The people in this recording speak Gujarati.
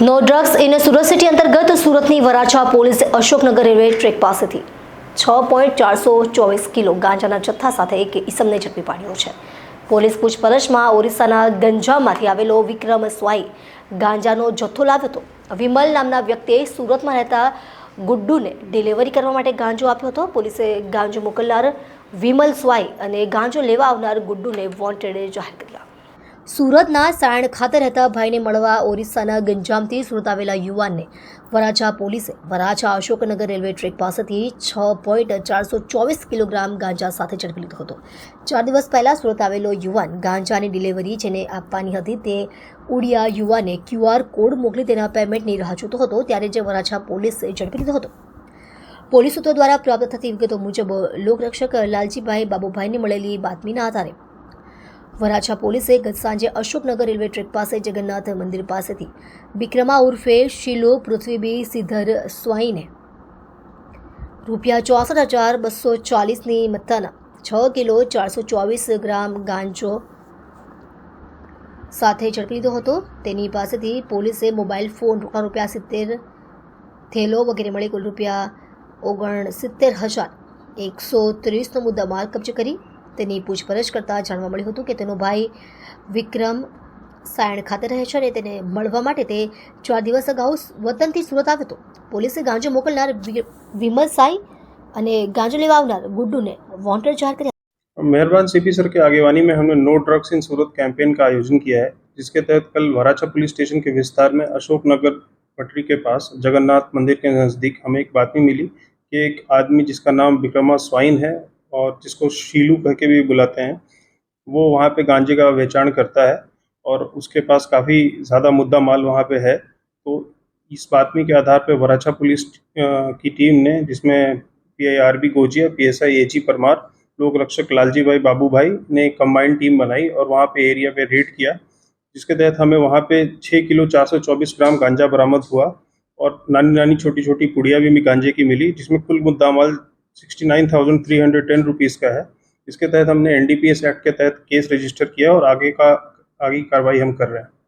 No drugs in Surat city અંતર્ગત સુરતની વરાછા પોલીસે અશોકનગર રેલવે ટ્રેક પાસેથી છ પોઈન્ટ ચારસો ચોવીસ કિલો ગાંજાના જથ્થા સાથે એક ઈસમને ઝડપી પાડ્યો છે. પોલીસ પૂછપરછમાં ઓરિસ્સાના ગંજામાંથી આવેલો વિક્રમ સ્વાઈ ગાંજાનો જથ્થો લાવ્યો હતો. વિમલ નામના વ્યક્તિએ સુરતમાં રહેતા ગુડ્ડુને ડિલિવરી કરવા માટે ગાંજો આપ્યો હતો. પોલીસે ગાંજો મોકલનાર વિમલ સ્વાઈ અને ગાંજો લેવા આવનાર ગુડ્ડુને વોન્ટેડ જાહેર કર્યા સુરતના સાયણ ખાતે રહેતા ભાઈને મળવા ઓરિસ્સાના ગંજામથી સુરત આવેલા યુવાનને વરાછા પોલીસે વરાછા અશોકનગર રેલવે ટ્રેક પાસેથી છ પોઈન્ટ ચારસો ચોવીસ કિલોગ્રામ ગાંજા સાથે ઝડપી લીધો હતો. ચાર દિવસ પહેલા સુરત આવેલો યુવાન ગાંજાની ડિલિવરી જેને આપવાની હતી તે ઉડિયા યુવાને ક્યુઆર કોડ મોકલી તેના પેમેન્ટની રાહ જોતો હતો ત્યારે જે વરાછા પોલીસે ઝડપી લીધો હતો. પોલીસ સૂત્રો દ્વારા પ્રાપ્ત થતી વિગતો મુજબ લોકરક્ષક લાલજીભાઈ બાબુભાઈને મળેલી બાતમીના આધારે વરાછા પોલીસે ગત સાંજે અશોકનગર રેલવે ટ્રેક પાસે જગન્નાથ મંદિર પાસેથી વિક્રમા ઉર્ફે શિલો પૃથ્વીબી સિદ્ધર સ્વાઈને રૂપિયા ચોસઠ હજાર બસો ચાલીસની મત્તાના છ કિલો ચારસો ચોવીસ ગ્રામ ગાંજો સાથે ઝડપી લીધો હતો. તેની પાસેથી પોલીસે મોબાઈલ ફોન રૂપિયા સિત્તેર, થેલો વગેરે મળી કુલ રૂપિયા ઓગણ સિત્તેર હજાર એકસો ત્રીસનો મુદ્દામાલ કબજે કરી તેની પૂછપરછ કરતાં જાણવા મળ્યું હતું કે તેનો ભાઈ વિક્રમ સાયણ ખાતે રહે છે અને તેને મળવા માટે તે ચાર દિવસ અગાઉ વતનથી સુરત આવ્યો હતો પોલીસે ગાંજો મોકલનાર વિ- વિમલ સાઈ અને ગાંજો લેવા આવનાર ગુડ્ડુને વોન્ટેડ જાહેર કર્યા मेहरबान सीपी सर की आगेवानी में हमने no drugs in Surat campaign का आयोजन किया है जिसके तहत कल वराछा पुलिस स्टेशन के विस्तार में अशोक नगर पटरी के पास जगन्नाथ मंदिर के नज़दीक हमें एक बातमी मिली कि एक आदमी जिसका नाम विक्रमा स्वाइन है और जिसको शीलू कह के भी बुलाते हैं, वो वहाँ पे गांजे का वेचाण करता है और उसके पास काफ़ी ज़्यादा मुद्दा माल वहाँ पे है। तो इस बातमी के आधार पे वराछा पुलिस की टीम ने, जिसमें P I R B Gojia P S I A G Parmar, लोक रक्षक लालजी भाई बाबू भाई ने कंबाइंड टीम बनाई और वहाँ पे एरिया पे रेड किया, जिसके तहत हमें वहाँ पे छः किलो चार सौ चौबीस ग्राम गांजा बरामद हुआ और नानी नानी छोटी छोटी पुड़िया भी गांजे की मिली, जिसमें कुल मुद्दा माल sixty nine thousand three hundred ten rupees का है इसके तहत हमने N D P S act के तहत केस रजिस्टर किया और आगे का आगे की कार्रवाई हम कर रहे हैं